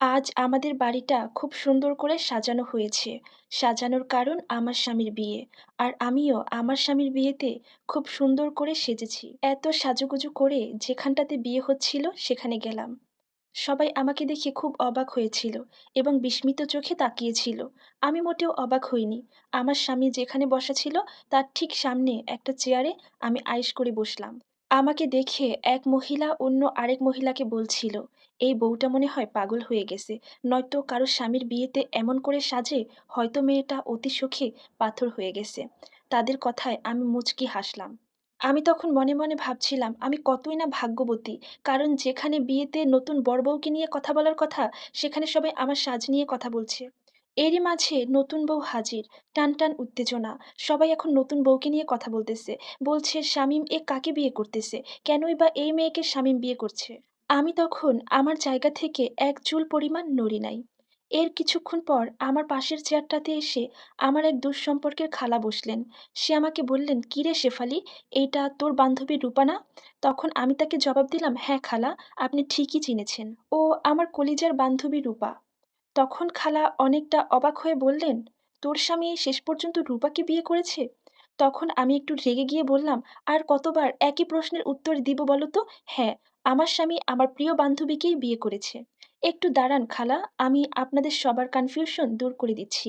আজ আমাদের বাড়িটা খুব সুন্দর করে সাজানো হয়েছে। সাজানোর কারণ আমার স্বামীর বিয়ে। আর আমিও আমার স্বামীর বিয়েতে খুব সুন্দর করে সেজেছি। এত সাজুগুজু করে যেখানটাতে বিয়ে হচ্ছিল সেখানে গেলাম। সবাই আমাকে দেখে খুব অবাক হয়েছিল এবং বিস্মিত চোখে তাকিয়েছিল। আমি মোটেও অবাক হইনি। আমার স্বামী যেখানে বসা ছিল তার ঠিক সামনে একটা চেয়ারে আমি আয়েশ করে বসলাম। আমাকে দেখে এক মহিলা অন্য আরেক মহিলাকে বলছিল, "এই বউটা মনে হয় পাগল হয়ে গেছে। নয়তো কারও স্বামীর বিয়েতে এমন করে সাজে, হয়তো মেয়েটা অতি সুখে পাথর হয়ে গেছে।" তাদের কথায় আমি মুচকি হাসলাম। আমি তখন মনে, মনে ভাবছিলাম আমি কতই না ভাগ্যবতী। কারণ যেখানে বিয়েতে নতুন বর বউকে নিয়ে কথা বলার কথা, সেখানে সবাই আমার সাজ নিয়ে কথা বলছে। এরই মাঝে নতুন বউ হাজির। টান, টান উত্তেজনা। সবাই এখন নতুন বউকে নিয়ে কথা বলতেছে। বলছে, "শামীম এ কাকে বিয়ে করতেছে? কেনই বা এই মেয়েকে শামীম বিয়ে করছে?" আমি তখন আমার জায়গা থেকে এক চুল পরিমাণ নড়ি নাই। এর কিছুক্ষণ পর আমার পাশের চেয়ারটাতে এসে আমার এক দুঃসম্পর্কের খালা বসলেন। সে আমাকে বললেন, "কিরে শেফালি, এইটা তোর বান্ধবী রূপা না?" তখন আমি তাকে জবাব দিলাম, "হ্যাঁ খালা, আপনি ঠিকই চিনেছেন। ও আমার কলিজার বান্ধবী রূপা।" তখন খালা অনেকটা অবাক হয়ে বললেন, "তোর স্বামী শেষ পর্যন্ত রূপাকে বিয়ে করেছে?" তখন আমি একটু রেগে গিয়ে বললাম, "আর কতবার একই প্রশ্নের উত্তর দিব বলো তো? হ্যাঁ, আমার স্বামী আমার প্রিয় বান্ধবীকেই বিয়ে করেছে।" "একটু দাঁড়ান খালা, আমি আপনাদের সবার কনফিউশন দূর করে দিচ্ছি।"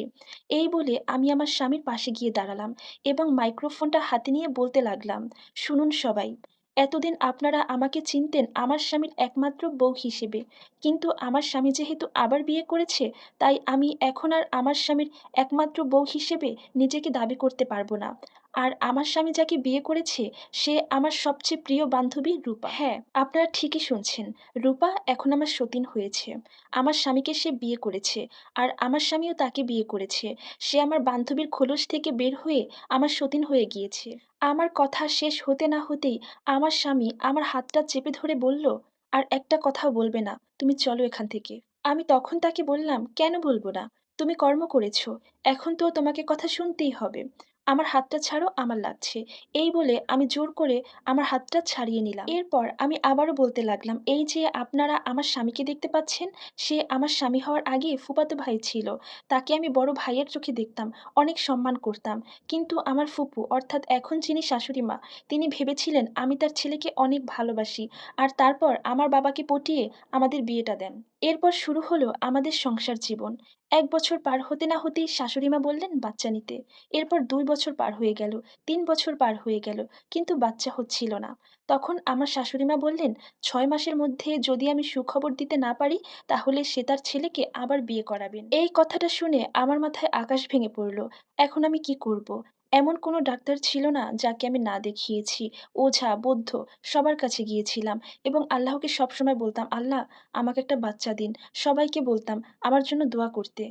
এই বলে আমি আমার স্বামীর পাশে গিয়ে দাঁড়ালাম এবং মাইক্রোফোনটা হাতে নিয়ে বলতে লাগলাম, "শুনুন সবাই, এতদিন আপনারা আমাকে চিনতেন আমার স্বামীর একমাত্র বউ হিসেবে। কিন্তু আমার স্বামী যেহেতু আবার বিয়ে করেছে, তাই আমি এখন আর আমার স্বামীর একমাত্র বউ হিসেবে নিজেকে দাবি করতে পারব না। আর আমার স্বামী যাকে বিয়ে করেছে, সে আমার সবচেয়ে প্রিয় বান্ধবী রূপা। হ্যাঁ, আপনারা ঠিকই শুনছেন। রূপা এখন আমার সতীন হয়েছে। আমার স্বামীকে সে বিয়ে করেছে। আর আমার স্বামীও তাকে বিয়ে করেছে। সে আমার বান্ধবীর খোলস থেকে বের হয়ে আমার সতীন হয়ে গিয়েছে। আমার কথা শেষ হতে না হতেই আমার স্বামী আমার হাতটা চেপে ধরে বলল, "আর একটা কথাও বলবে না। তুমি চলো এখান থেকে।" আমি তখন তাকে বললাম, "কেন বলব না? তুমি কর্ম করেছ। এখন তো তোমাকে কথা শুনতেই হবে। আমার হাতটা ছাড়ো, আমার লাগছে।" এই বলে আমি জোর করে আমার হাতটা ছাড়িয়ে নিলাম। এরপর আমি আবারও বলতে লাগলাম, "এই যে আপনারা আমার স্বামীকে দেখতে পাচ্ছেন, সে আমার স্বামী হওয়ার আগে ফুপাতো ভাই ছিল। তাকে আমি বড় ভাইয়ের চোখে দেখতাম, অনেক সম্মান করতাম। কিন্তু আমার ফুপু অর্থাৎ এখন যিনি শাশুড়ি মা, তিনি ভেবেছিলেন আমি তার ছেলেকে অনেক ভালোবাসি আর তারপর আমার বাবাকে পটিয়ে আমাদের বিয়েটা দেন। এরপর শুরু হলো আমাদের সংসার জীবন। এক বছর পার হতে না হতেই শাশুড়িমা বললেন বাচ্চা নিতে। এরপর দুই বছর পার হয়ে গেল, তিন বছর পার হয়ে গেল, কিন্তু বাচ্চা হচ্ছিল না। তখন আমার শাশুড়িমা বললেন, "ছয় মাসের মধ্যে যদি আমি সুখবর দিতে না পারি, তাহলে সে তার ছেলেকে আবার বিয়ে করাবেন।" এই কথাটা শুনে আমার মাথায় আকাশ ভেঙে পড়ল। এখন আমি কি করব? এমন কোনো ডাক্তার ছিল না যাকে আমি না দেখিয়েছি। ওঝা, বৌদ্ধ সবার কাছে গিয়েছিলাম এবং আল্লাহকে সবসময় বলতাম, "আল্লাহ আমাকে একটা বাচ্চা দিন।" সবাইকে বলতাম আমার জন্য দোয়া করতে।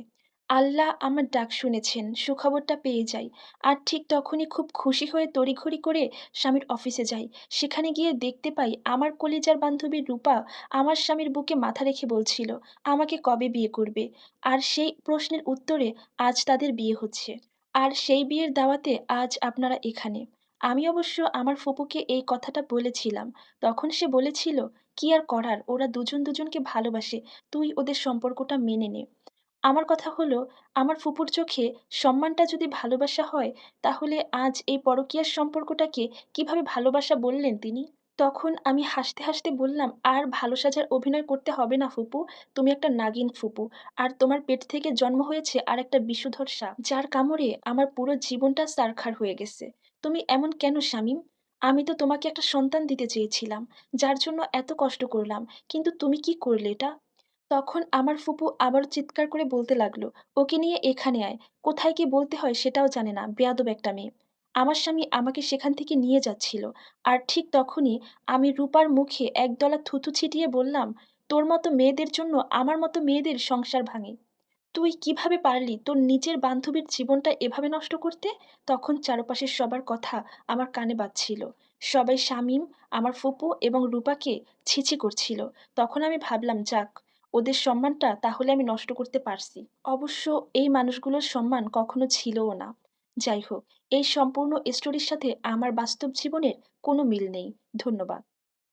আল্লাহ আমার ডাক শুনেছেন, সুখবরটা পেয়ে যাই। আর ঠিক তখনই খুব খুশি হয়ে তড়িঘড়ি করে স্বামীর অফিসে যাই। সেখানে গিয়ে দেখতে পাই আমার কলিজার বান্ধবী রূপা আমার স্বামীর বুকে মাথা রেখে বলছিল, আমাকে কবে বিয়ে করবে? আর সেই প্রশ্নের উত্তরে আজ তাদের বিয়ে হচ্ছে। আর সেই বিয়ের দাওয়াতে আজ আপনারা এখানে। আমি অবশ্য আমার ফুপুকে এই কথাটা বলেছিলাম। তখন সে বলেছিল, "কি আর করার, ওরা দুজন দুজনকে ভালোবাসে। তুই ওদের সম্পর্কটা মেনে নে।" আমার কথা হলো, আমার ফুপুর চোখে সম্মানটা যদি ভালোবাসা হয়, তাহলে আজ এই পরকীয়ার সম্পর্কটাকে কীভাবে ভালোবাসা বললেন তিনি? তখন আমি হাসতে, হাসতে বললাম, "আর ভালো সাজার অভিনয় করতে হবে না ফুপু। তুমি একটা নাগিন ফুপু। আর তোমার পেট থেকে জন্ম হয়েছে আর একটা বিষধর সাপ, যার কামড়ে আমার পুরো জীবনটা ছারখার হয়ে গেছে। তুমি এমন কেন শামীম? আমি তো তোমাকে একটা সন্তান দিতে চেয়েছিলাম, যার জন্য এত কষ্ট করলাম। কিন্তু তুমি কি করলে এটা?" তখন আমার ফুপু আবারও চিৎকার করে বলতে লাগল, "ওকে নিয়ে এখানে আয়। কোথায় কি বলতে হয় সেটাও জানে না, বেয়াদব একটা মেয়ে।" আমার স্বামী আমাকে সেখান থেকে নিয়ে যাচ্ছিল। আর ঠিক তখনই আমি রূপার মুখে একদলা থুথু ছিটিয়ে বললাম, "তোর মতো মেয়েদের জন্য আমার মতো মেয়েদের সংসার ভাঙে। তুই কীভাবে পারলি তোর নিজের বান্ধবীর জীবনটা এভাবে নষ্ট করতে?" তখন চারপাশের সবার কথা আমার কানে বাজছিল। সবাই শামীম, আমার ফুপু এবং রূপাকে ছিছি করছিল। তখন আমি ভাবলাম, যাক, ওদের সম্মানটা তাহলে আমি নষ্ট করতে পারছি। অবশ্য এই মানুষগুলোর সম্মান কখনো ছিলও না। যাই হোক, এই সম্পূর্ণ স্টোরির সাথে আমার বাস্তব জীবনের কোনো মিল নেই। ধন্যবাদ।